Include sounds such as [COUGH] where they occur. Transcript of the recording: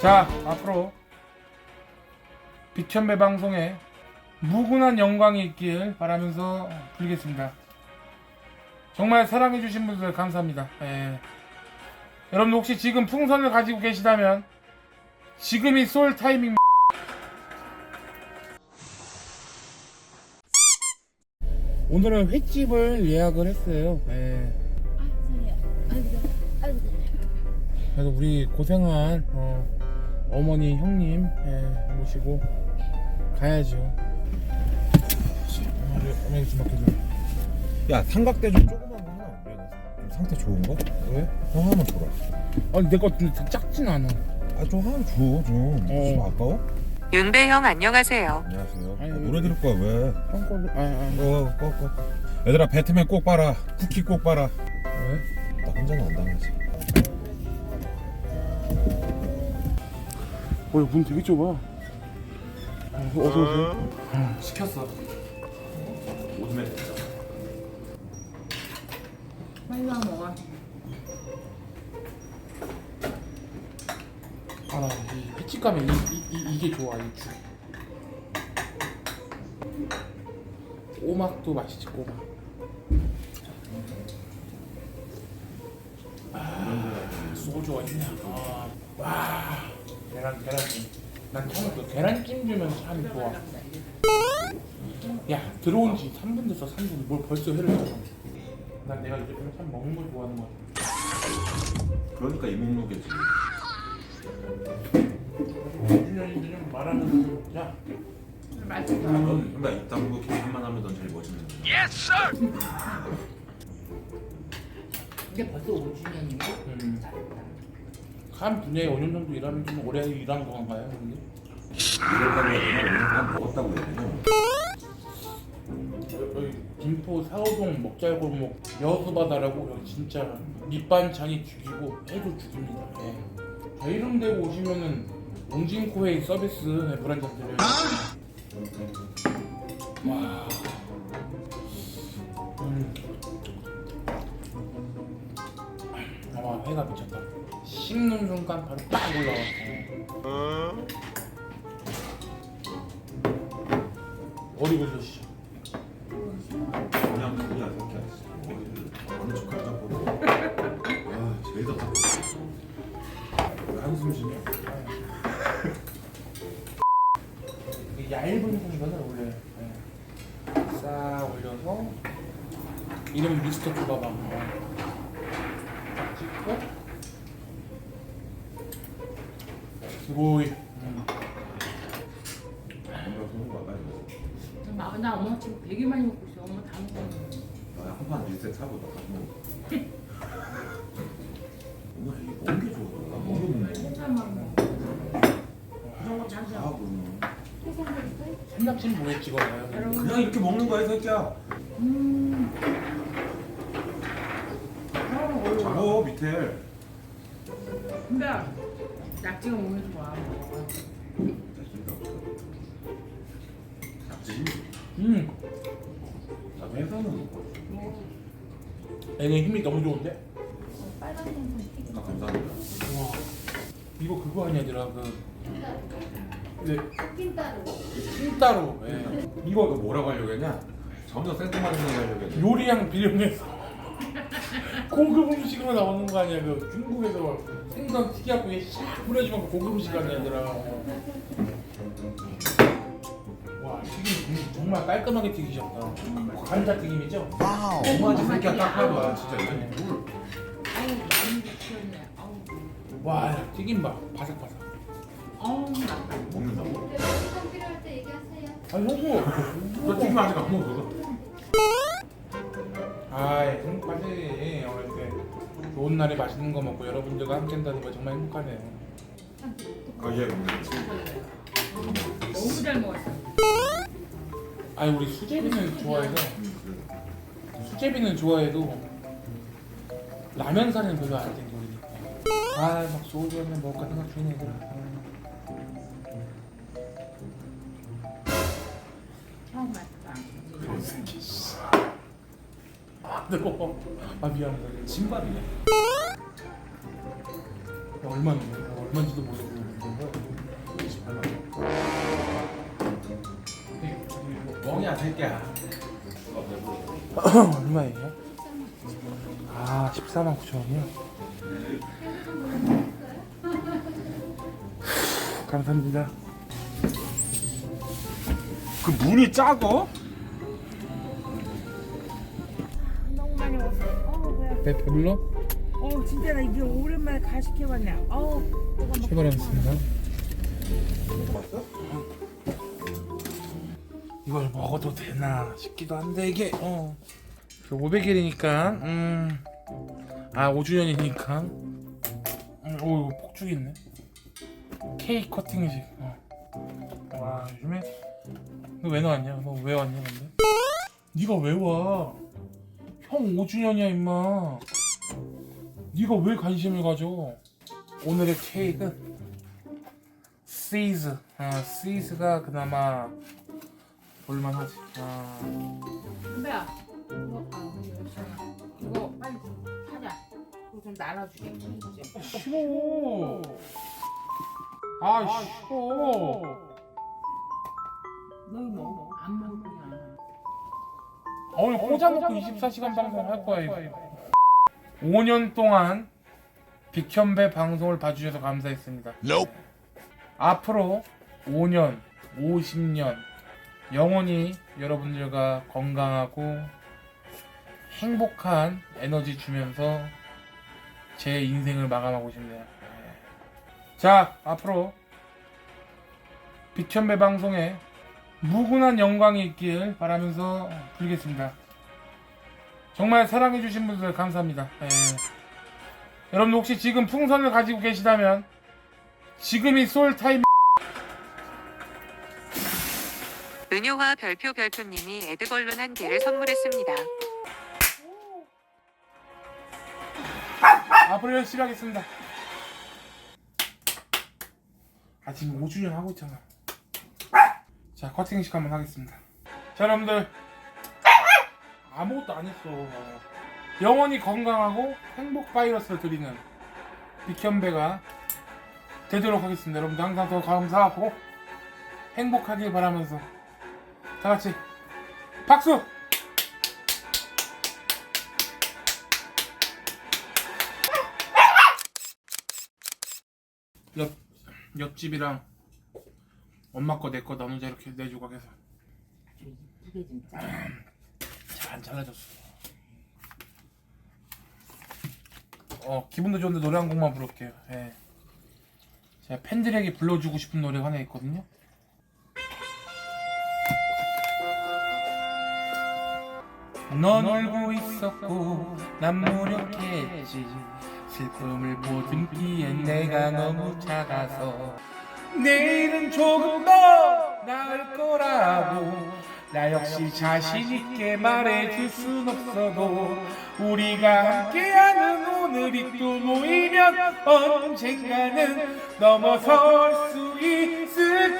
자 앞으로 비천배 방송에 무궁한 영광이 있길 바라면서 드리겠습니다. 정말 사랑해주신 분들 감사합니다. 예. 여러분 혹시 지금 풍선을 가지고 계시다면 지금이 쏠 타이밍. 오늘은 횟집을 예약을 했어요. 예. 그래서 우리 고생한 어, 어머니 형님 예, 모시고 가야죠. 어, 어머니 좀 맡겨줘. 야 삼각대 좀 조그만 거 하나 좀 상태 좋은 거? 왜? 형 하나만 줘라 아니 내거 작진 않아. 아좀 하나 줘좀 어. 좀 아까워? 윤배형 안녕하세요. 안녕하세요 아니, 야, 노래 들을 거야 왜? 형 걸로. 아, 아, 어, 꺼, 꺼. 얘들아 배트맨 꼭 봐라 쿠키 꼭 봐라 왜? 나 혼자는 안 당하지 어, 문 되게 좁아. 어, 어서 오세요. 시켰어. 오줌에 빨리 와 먹어. 아, 나이 횟집 가면 이, 이, 이, 이게 좋아, 이 죽. 꼬막도 맛있지, 꼬막. 아, 소주가 있네. 아, 와, 계란, 계란찜. 난 처음에 그 계란찜 주면 참 좋아. 야, 들어온 지 3분 됐어, 3분. 뭘 벌써 회를 먹어. 난 내가 이제 참 먹는 걸 좋아하는 것 같아. 그러니까 이목록이지 5주년인데 좀 말하는 좀 야. 넌나 이딴 거 계획만 하면 넌 제일 멋있는 거야 이게 벌써 5주년이네. 음. 한 분야에 5년 정도 일하면 좀 오래 일한 건가요, 근데? 이랬다고 해야 되나? 오늘 그냥 먹었다고 해야 되나? 여기 김포 사호동 먹잘골목 여수바다라고 여기 진짜 밑반찬이 죽이고 해도 죽입니다. 예. 제 이름 대고 오시면은 옹진코웨이 서비스 네, 불안장 드려요. 와. 음. 아마 회가 미쳤다. 씹는 순간 바로 딱 올라와. 어디 보셨시? 그냥 그냥 새끼야 어느 척 할까 보고 아 제일 답답해 한숨 쉬네. 이게 얇은 공간을 원래 예. 싹 올려서 이름 미스터 초밥왕 딱 찍고 이거 나, 나 엄마 지금 되게 많이 먹고 있어. 엄마 다 먹어. 나 한판 리셋 사고 나 가지고 엄마 이게 뭔게 좋아 나거 혼자만 먹어. 다 그러면 삼각진 뭐에 찍어요? 그냥 이렇게 먹는 거야 이 새끼야 음. 어, 어려워. 잡어 밑에 근데 낙지가 몸에 좋아. 낙지 음, 나 회사는 애는 힘이 너무 좋은데? 아 감사합니다 와, 이거 그거 아니야, 얘들아 그. 네, 찐따로. 찐따로. 예. 이거 너 뭐라고 하려고 했냐? 점점 생뚱맞은 얘기 하려고 했냐? 요리랑 비룡에서 고급 음식으로 나오는 거 아니야 그 중국에서 생선 튀겨갖고 샥 뿌려주면 그 고급 음식 아니야 얘들아 와 튀김 정- 정말 깔끔하게 튀기셨다 감자 튀김이죠? 엄마지 새끼야 딱 봐봐 진짜 이건 뭘 아우 많이 키웠네. 아우. 와 튀김 봐 바삭바삭 아우 나. 먹는다고? 시간 필요할 때 얘기하세요. 아 형부 너 튀김 아직 안 먹어 좋은 날에 맛있는 거 먹고 여러분들과 함께 한다는 거 정말 행복하네요. 거지 너무 잘 먹었어. 아니 우리 수제비는 좋아해서. 수제비는 좋아해도 라면 사는 별로 안 땡겨 우리니까. 아막 소주 한잔 먹을까 생각 중이네 얘들아 아우 맛있다. 아 뜨거워 아 미안해. 신밥이네. 야, 얼마인데 야, 얼마인지도 모르고 멍이야 새끼야 [COUGHS] 얼마예요? 아 14만 9천 원이요? 감사합니다 그 문이 작어? 너무 많이 먹었어. 뭐야. 배 배불러? 어 진짜 나 이게 오랜만에 가식해 봤네. 어우 또가 먹고 출발하겠습니다. 이걸 먹어도 되나 싶기도 한데 이게 어. 500일이니까 음 아 5주년이니까. 음, 오 이거 폭죽 있네. 케이크 커팅식. 어. 와 요즘에 너 왜 나왔냐? 너 왜 왔냐 근데? 네가 왜 와 형 5주년이야 임마 네가 왜 관심을 가져? 오늘의 케이크는 시즈 아 시즈가 그나마 볼만하지. 아. 선배야 이거 아 이거 빨리 하자. 이거 좀 나눠주게. 이제 싫어. 아 싫어. 너희 뭐안 먹을 거야. 아, 오늘 꽂아놓고 24시간 방송 할 거야 이거 5년 동안 빅현배 방송을 봐주셔서 감사했습니다 앞으로 5년 50년 영원히 여러분들과 건강하고 행복한 에너지 주면서 제 인생을 마감하고 싶네요 네. 자 앞으로 빅현배 방송에 무궁한 영광이 있길 바라면서 불겠습니다. 정말 사랑해주신 분들 감사합니다. 예. 여러분 혹시 지금 풍선을 가지고 계시다면 지금이 솔 타임. 은효와 별표 별표님이 에드벌룬 한 개를 선물했습니다. 앞으로 열심히 하겠습니다. 아 지금 5주년 하고 있잖아. 자 커팅식 한번 하겠습니다. 자 여러분들 아무것도 안 했어. 영원히 건강하고 행복 바이러스를 드리는 빅현배가 되도록 하겠습니다. 여러분들 항상 더 감사하고 행복하길 바라면서 다 같이 박수! 옆 옆집이랑 엄마 거 내 거 나누자 이렇게 내주고 가서 이게 진짜 잘 안 잘라졌어. 어 기분도 좋은데 노래 한 곡만 부를게요. 예. 제가 팬들에게 불러주고 싶은 노래가 하나 있거든요. 넌 울고 있었고 난 무력했지 슬픔을 보듬기엔 내가 너무 작아서 내일은 조금 더 나을 거라고 나 역시 자신 있게 말해줄 순 없어도 우리가 함께하는 오늘이 또 모이면 언젠가는 넘어설 수 있을